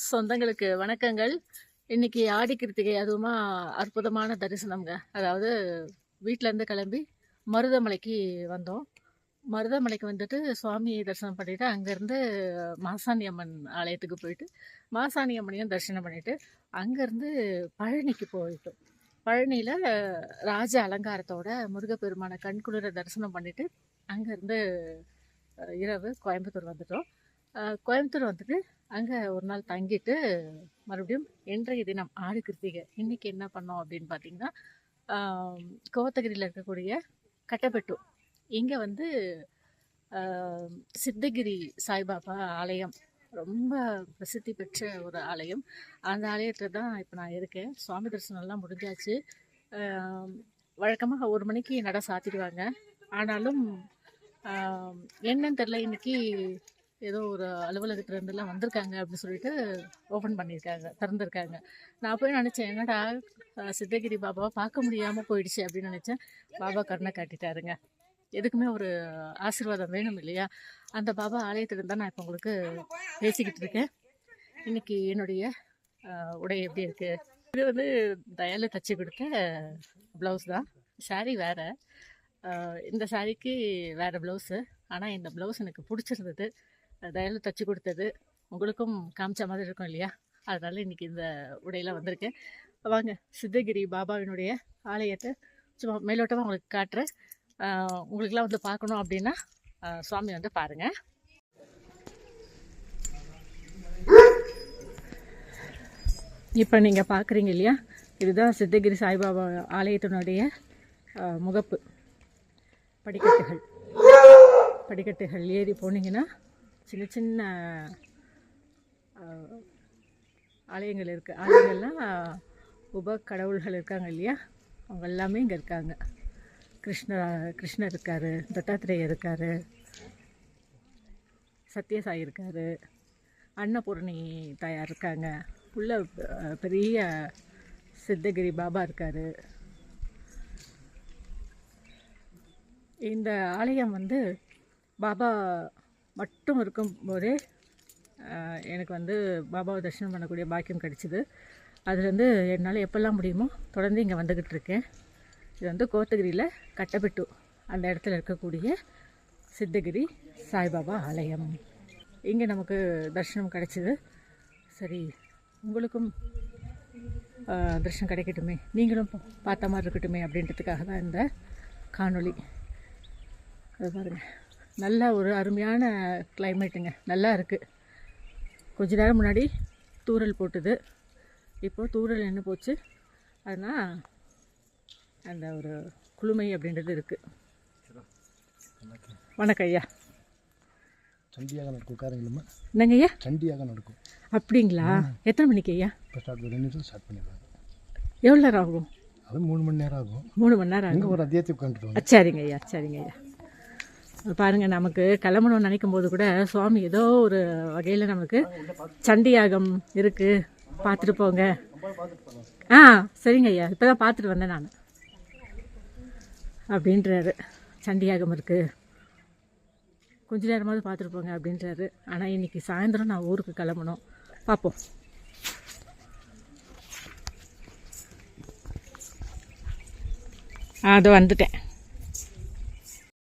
சொந்தங்களுக்கு வணக்கங்கள். இன்னைக்கு ஆடி கிருத்திகை அதுவுமா அற்புதமான தரிசனம்ங்க. அதாவது வீட்டிலேருந்து கிளம்பி மருதமலைக்கு வந்தோம். மருதமலைக்கு வந்துட்டு சுவாமி தரிசனம் பண்ணிவிட்டு அங்கேருந்து மாசாணி அம்மன் ஆலயத்துக்கு போயிட்டு மாசாணி அம்மனையும் தரிசனம் பண்ணிவிட்டு அங்கேருந்து பழனிக்கு போயிட்டோம். பழனியில் ராஜ அலங்காரத்தோட முருகப்பெருமானை கண்குளிர தரிசனம் பண்ணிவிட்டு அங்கேருந்து இரவு கோயம்புத்தூர் வந்துட்டோம். கோயம்புத்தூர் வந்துட்டு அங்கே ஒரு நாள் தங்கிட்டு மறுபடியும் இன்றைய தினம் ஆடு கிருத்திகை இன்றைக்கி என்ன பண்ணோம் அப்படின்னு பார்த்தீங்கன்னா கோத்தகிரியில் இருக்கக்கூடிய கட்டப்பட்டு இங்கே வந்து சித்தகிரி சாய்பாபா ஆலயம் ரொம்ப பிரசித்தி பெற்ற ஒரு ஆலயம். அந்த ஆலயத்தில் தான் இப்போ நான் இருக்கேன். சுவாமி தரிசனம்லாம் முடிஞ்சாச்சு. வழக்கமாக ஒரு மணிக்கு நட சாத்திடுவாங்க. ஆனாலும் என்னன்னு தெரில இன்னைக்கு ஏதோ ஒரு அலுவலகத்துல இருந்தெல்லாம் வந்திருக்காங்க அப்படின்னு சொல்லிட்டு ஓப்பன் பண்ணியிருக்காங்க திறந்திருக்காங்க. நான் போய் நினச்சேன் என்னடா சித்தகிரி பாபாவை பார்க்க முடியாமல் போயிடுச்சு அப்படின்னு நினச்சேன். பாபா கருணை காட்டிட்டாருங்க. எதுக்குமே ஒரு ஆசீர்வாதம் வேணும் இல்லையா? அந்த பாபா ஆலயத்துல தான் நான் இப்போ உங்களுக்கு பேசிக்கிட்டு இருக்கேன். இன்னைக்கு என்னுடைய உடை எப்படி இருக்கு? இது வந்து தயால தச்சு கொடுத்த ப்ளவுஸ் தான். Saree வேறு. இந்த சாரீக்கு வேறு ப்ளவுஸு ஆனால் இந்த ப்ளவுஸ் எனக்கு பிடிச்சிருந்தது. தயால தச்சு கொடுத்தது. உங்களுக்கும் காமிச்ச மாதிரி இருக்கும் இல்லையா? அதனால் இன்னைக்கு இந்த உடையெல்லாம் வந்திருக்கேன் வாங்க சித்தகிரி பாபாவினுடைய ஆலயத்தை சும்மா மேலோட்டமாக உங்களுக்கு காட்டுறேன். ஆஹ் வந்து பார்க்கணும் அப்படின்னா சுவாமி வந்து பாருங்க. இப்போ நீங்கள் பார்க்குறீங்க இல்லையா? இதுதான் சித்தகிரி சாய்பாபா ஆலயத்தினுடைய முகப்பு. படிக்கட்டுகள். படிக்கட்டுகள் ஏறி போனீங்கன்னா சின்ன சின்ன ஆலயங்கள் இருக்குது ஆலயங்கள்லாம் உப கடவுள்கள் இருக்காங்க இல்லையா? அவங்க எல்லாமே இங்கே இருக்காங்க. கிருஷ்ணர் கிருஷ்ணர் இருக்கார் தத்தாத்திரேயர் இருக்கார் சத்யசாய் இருக்கார் அன்னபூரணி தாயார் இருக்காங்க. உள்ள பெரிய சித்தகிரி பாபா இருக்கார். இந்த ஆலயம் வந்து பாபா மட்டும் இருக்கும்போதே எனக்கு வந்து பாபாவை தரிசனம் பண்ணக்கூடிய பாக்கியம் கிடச்சிது. அதுலேருந்து என்னால் எப்போல்லாம் முடியுமோ தொடர்ந்து இங்கே வந்துக்கிட்டு இருக்கேன். இது வந்து கோத்தகிரியில் கட்டப்பட்டு அந்த இடத்துல இருக்கக்கூடிய சித்தகிரி சாய்பாபா ஆலயம். இங்கே நமக்கு தரிசனம் கிடச்சிது. சரி உங்களுக்கும் தரிசனம் கிடைக்கட்டுமே. நீங்களும் பார்த்த மாதிரி இருக்கட்டுமே அப்படின்றதுக்காக தான் இந்த காணொளி. அது பாருங்கள் நல்ல ஒரு அருமையான கிளைமேட்டுங்க நல்லா இருக்குது கொஞ்ச நேரம் முன்னாடி தூறல் போட்டுது. இப்போ தூறல் நின்று போச்சு. அதனால் அந்த ஒரு குளுமை அப்படின்றது இருக்குது வணக்கம் ஐயா. சண்டியாக நடக்கும் உட்காருங்களா என்னங்க ஐயா? சண்டியாக நடக்கும் அப்படிங்களா? எத்தனை மணிக்கு ஐயா? இப்போ ஸ்டார்ட் ரெண்டு நிமிஷம் ஸ்டார்ட் பண்ணிடுவாங்க எவ்வளோ நேரம் ஆகும்? அது மூணு மணி நேரம் ஆகும். மூணு மணி நேரம் ஆகும். ஒரு அத்தியாயத்தை உட்காந்துருவாங்க அ, சரிங்க ஐயா சரிங்க ஐயா. பாருங்க நமக்கு கிளம்பணும்னு நினைக்கும் போது கூட சுவாமி ஏதோ ஒரு வகையில் நமக்கு சண்டியாகம் இருக்கு. பார்த்துட்டு போங்க. ஆ சரிங்க ஐயா. இப்போ தான் பார்த்துட்டு வந்தேன் நான். அப்படின்றாரு. சண்டியாகம் இருக்கு. கொஞ்ச நேரமாவது பார்த்துட்டு போங்க அப்படின்றாரு. ஆனால் இன்னைக்கு சாயந்தரம் நான் ஊருக்கு கிளம்பணும். பார்ப்போம். அது வந்துட்டேன்.